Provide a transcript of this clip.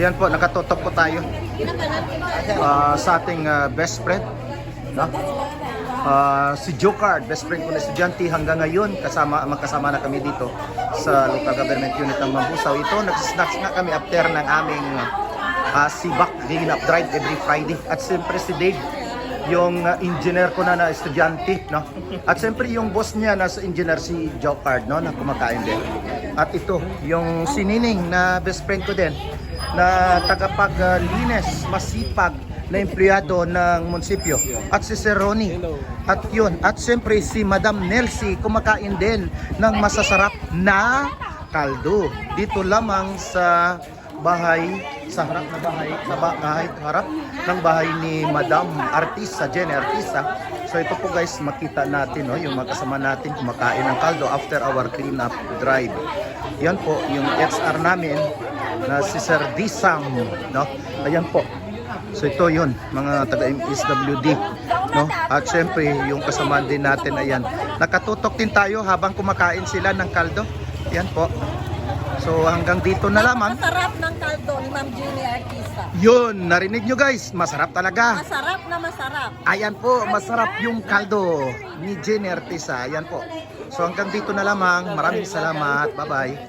Yan po, nakatutok po tayo ah, sa ating ah, best friend. No? Ah, si Jokard, best friend ko na estudyante hanggang ngayon kasama magkasama na kami dito sa local government unit ng Mambusaw. Ito nagsisnacks nga kami after ng aming uh, sibak clean up drive every Friday. At siyempre si Dave, yung ah, engineer ko na na estudyante, no? At siyempre yung boss niya na engineer si Jokard, no, na kumakain din. At ito, yung si Nining na best friend ko din na tagapaglinis, masipag na empleyado ng munisipyo. At si Sir Ronnie. At yun. At siyempre si Madam Nelsie kumakain din ng masasarap na kaldo. Dito lamang sa bahay, sa harap na bahay, sa bahay, harap ng bahay ni Madam Artista, Jenny Artista. So ito po guys, makita natin no, yung mga kasama natin kumakain ng kaldo after our clean up drive. Yan po, yung XR namin na si Sir Disam, no? Ayan po. So ito yun, mga taga MSWD, no? At syempre, yung kasama din natin ayan. Nakatutok din tayo habang kumakain sila ng kaldo. Yan po. So hanggang dito na lamang. Masarap ng kaldo ni Ma'am Jenny Artista. Yun, narinig nyo guys, masarap talaga. Masarap na masarap. Ayan po, masarap yung kaldo ni Jenny Artisa. Ayan po. So hanggang dito na lamang. Maraming salamat. Bye-bye.